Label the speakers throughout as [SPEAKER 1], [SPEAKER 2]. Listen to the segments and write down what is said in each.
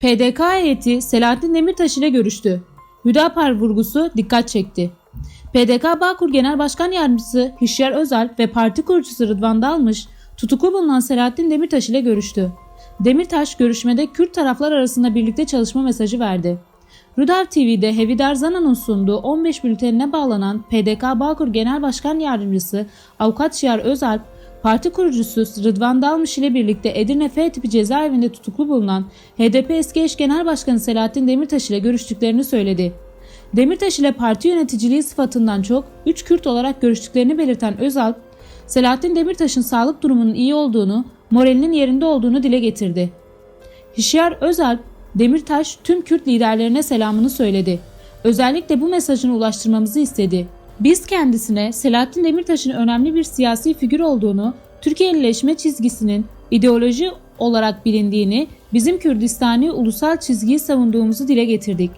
[SPEAKER 1] PDK heyeti Selahattin Demirtaş ile görüştü. Hüdapar vurgusu dikkat çekti. PDK Bağkur Genel Başkan Yardımcısı Hişyar Özal ve parti kurucusu Rıdvan Dalmış tutuklu bulunan Selahattin Demirtaş ile görüştü. Demirtaş görüşmede Kürt taraflar arasında birlikte çalışma mesajı verdi. Rüdav TV'de Hevidar Zana'nın sunduğu 15 bültenine bağlanan PDK Bağkur Genel Başkan Yardımcısı Avukat Şiar Özalp, parti kurucusu Rıdvan Dalmış ile birlikte Edirne F tipi cezaevinde tutuklu bulunan HDP eski eş genel başkanı Selahattin Demirtaş ile görüştüklerini söyledi. Demirtaş ile parti yöneticiliği sıfatından çok 3 Kürt olarak görüştüklerini belirten Özalp, Selahattin Demirtaş'ın sağlık durumunun iyi olduğunu, moralinin yerinde olduğunu dile getirdi. Hişyar Özalp, Demirtaş tüm Kürt liderlerine selamını söyledi. Özellikle bu mesajını ulaştırmamızı istedi. Biz kendisine Selahattin Demirtaş'ın önemli bir siyasi figür olduğunu, Türkiye'lileşme çizgisinin ideoloji olarak bilindiğini, bizim Kürdistani ulusal çizgiyi savunduğumuzu dile getirdik.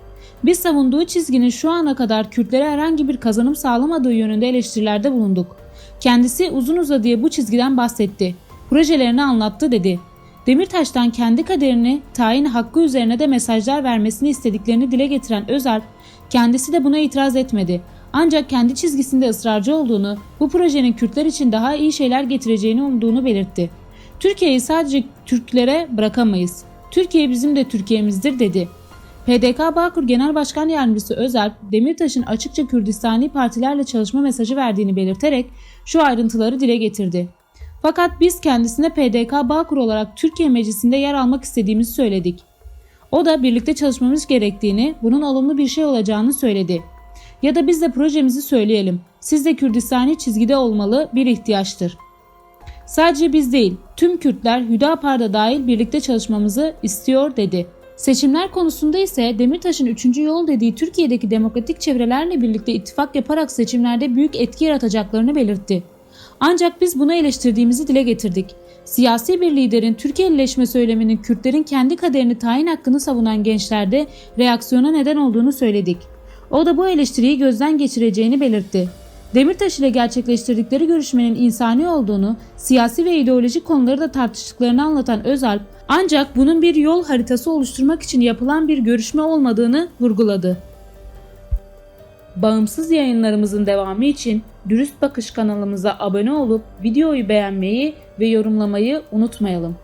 [SPEAKER 1] Biz savunduğu çizginin şu ana kadar Kürtlere herhangi bir kazanım sağlamadığı yönünde eleştirilerde bulunduk. Kendisi uzun uzadıya bu çizgiden bahsetti. Projelerini anlattı dedi. Demirtaş'tan kendi kaderini tayin hakkı üzerine de mesajlar vermesini istediklerini dile getiren Özalp, kendisi de buna itiraz etmedi. Ancak kendi çizgisinde ısrarcı olduğunu, bu projenin Kürtler için daha iyi şeyler getireceğini umduğunu belirtti. Türkiye'yi sadece Türklere bırakamayız. Türkiye bizim de Türkiye'mizdir dedi. PDK Bağkur Genel Başkan Yardımcısı Özalp, Demirtaş'ın açıkça Kürdistani partilerle çalışma mesajı verdiğini belirterek şu ayrıntıları dile getirdi. Fakat biz kendisine PDK Bağkur olarak Türkiye Meclisi'nde yer almak istediğimizi söyledik. O da birlikte çalışmamız gerektiğini, bunun olumlu bir şey olacağını söyledi. Ya da biz de projemizi söyleyelim. Siz de Kürdistani çizgide olmalı bir ihtiyaçtır. Sadece biz değil, tüm Kürtler Hüdapar'da dahil birlikte çalışmamızı istiyor dedi. Seçimler konusunda ise Demirtaş'ın 3. yol dediği Türkiye'deki demokratik çevrelerle birlikte ittifak yaparak seçimlerde büyük etki yaratacaklarını belirtti. Ancak biz bunu eleştirdiğimizi dile getirdik. Siyasi bir liderin Türkiye'lileşme söyleminin Kürtlerin kendi kaderini tayin hakkını savunan gençlerde reaksiyona neden olduğunu söyledik. O da bu eleştiriyi gözden geçireceğini belirtti. Demirtaş ile gerçekleştirdikleri görüşmenin insani olduğunu, siyasi ve ideolojik konuları da tartıştıklarını anlatan Özalp, ancak bunun bir yol haritası oluşturmak için yapılan bir görüşme olmadığını vurguladı. Bağımsız yayınlarımızın devamı için Dürüst Bakış kanalımıza abone olup videoyu beğenmeyi ve yorumlamayı unutmayalım.